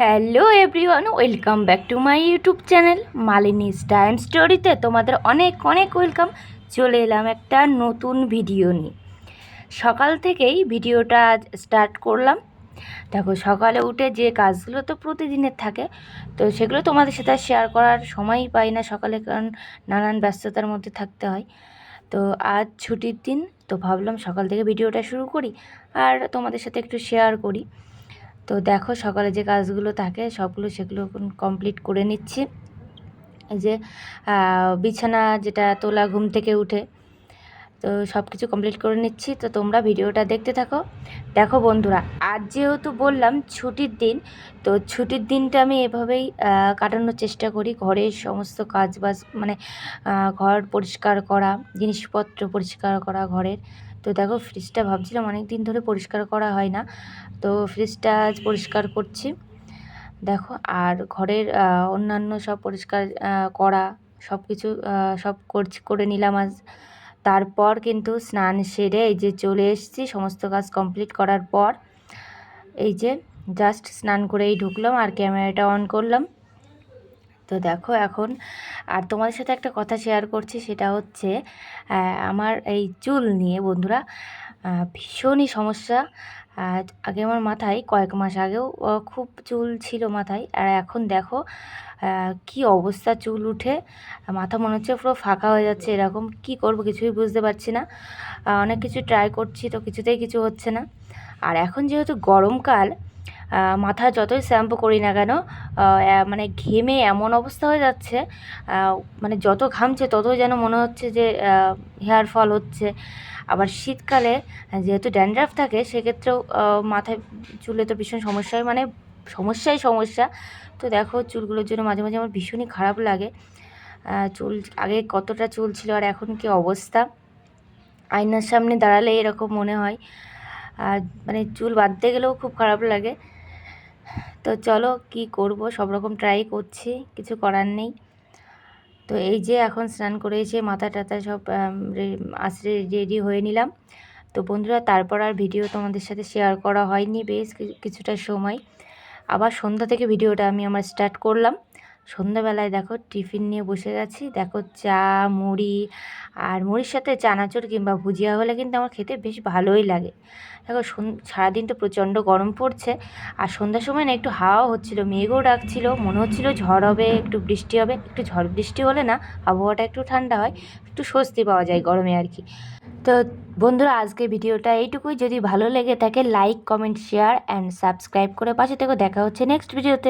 Hello everyone welcome back to my YouTube channel Malini's time স্টোরিতে তোমাদের অনেক অনেক ওয়েলকাম চলে এলাম একটা নতুন ভিডিও নিয়ে। সকাল থেকেই ভিডিওটা স্টার্ট করলাম। দেখো, সকালে উঠে যে কাজগুলো তো প্রতিদিনের থাকে, তো সেগুলো তোমাদের সাথে শেয়ার করার সময়ই পাই না সকালে, কারণ নানান ব্যস্ততার মধ্যে থাকতে হয়। তো আজ ছুটির দিন, তো ভাবলাম সকাল থেকে ভিডিওটা শুরু করি, আর তোমাদের সাথে একটু শেয়ার করি। তো দেখো সকালে যে কাজগুলো থাকে, সবগুলো সেগুলো কমপ্লিট করে নিচ্ছি। যে বিছানা যেটা তোলা ঘুম থেকে উঠে, তো সব কিছু কমপ্লিট করে নিচ্ছি। তো তোমরা ভিডিওটা দেখতে থাকো। দেখো বন্ধুরা, আজ যেহেতু বললাম ছুটির দিন, তো ছুটির দিনটা আমি এভাবেই কাটানোর চেষ্টা করি। ঘরের সমস্ত কাজ বাজ মানে ঘর পরিষ্কার করা, জিনিসপত্র পরিষ্কার করা, ঘরের। তো দেখো ফ্রিজটা ভাবছিলাম অনেক দিন ধরে পরিষ্কার করা হয় না, তো ফ্রিজটা আজ পরিষ্কার করছি। দেখো আর ঘরের অন্যান্য সব পরিষ্কার করা সব কিছু সব করছি, করে নিলাম আজ। তারপর কিন্তু স্নান সেরে এই যে চলে এসেছি, সমস্ত কাজ কমপ্লিট করার পর, এই যে জাস্ট স্নান করেই ঢুকলাম আর ক্যামেরাটা অন করলাম। তো দেখো এখন, আর তোমাদের সাথে একটা কথা শেয়ার করছি, সেটা হচ্ছে আমার এই চুল নিয়ে বন্ধুরা ভীষণই সমস্যা। আগে আমার মাথায় কয়েক মাস আগেও খুব চুল ছিল মাথায়, আর এখন দেখো কি অবস্থা চুল উঠে। মাথা মনে হচ্ছে পুরো ফাঁকা হয়ে যাচ্ছে এরকম, কি করব কিছুই বুঝতে পারছি না। অনেক কিছু ট্রাই করছি, তো কিছুতেই কিছু হচ্ছে না। আর এখন যেহেতু গরমকাল মাথা যতই শ্যাম্পু করি না কেন মানে ঘেমে এমন অবস্থা হয়ে যাচ্ছে মানে যত ঘামছে তত যেন মনে হচ্ছে যে হেয়ার ফল হচ্ছে। আবার শীতকালে যেহেতু ড্যান্ড্রাফ থাকে, সেক্ষেত্রেও মাথায়, চুলে তো ভীষণ সমস্যায় মানে সমস্যাই সমস্যা। তো দেখো চুলগুলোর জন্য মাঝে মাঝে আমার ভীষণই খারাপ লাগে। চুল, আগে কতটা চুল ছিল আর এখন কি অবস্থা? আয়নার সামনে দাঁড়ালে এরকম মনে হয়। আর মানে চুল বাঁধতে গেলেও খুব খারাপ লাগে। তো চলো কি করব, সব রকম ট্রাই করছি, কিছু করার নেই। তো এই যে এখন স্নান করে এসে মাথা টাথা সব আশ্রে রেডি হয়ে নিলাম। তো বন্ধুরা, তারপর আর ভিডিও তোমাদের সাথে শেয়ার করা হয়নি, বেশ কিছুটা সময়। আবার সন্ধ্যা থেকে ভিডিওটা আমি আমার স্টার্ট করলাম। সন্ধ্যাবেলায় দেখো টিফিন নিয়ে বসে গেছি। দেখো চা, মুড়ি আর মুড়ির সাথে চানাচুর কিংবা ভুজিয়া হলে কিন্তু আমার খেতে বেশ ভালোই লাগে। দেখো সারাদিন তো প্রচণ্ড গরম পড়ছে আর সন্ধ্যার সময় না একটু হাওয়া হচ্ছিল, মেঘও ডাকছিল, মনে হচ্ছিল ঝড় হবে, একটু বৃষ্টি হবে, একটু ঝড় বৃষ্টি হলে না আবহাওয়াটা একটু ঠান্ডা হয়, একটু স্বস্তি পাওয়া যায় গরমে আর কি। তো বন্ধুরা আজকে ভিডিওটা এইটুকুই, যদি ভালো লেগে থাকে like, comment, share and subscribe করে পাশে থেকে। দেখা হচ্ছে নেক্সট ভিডিওতে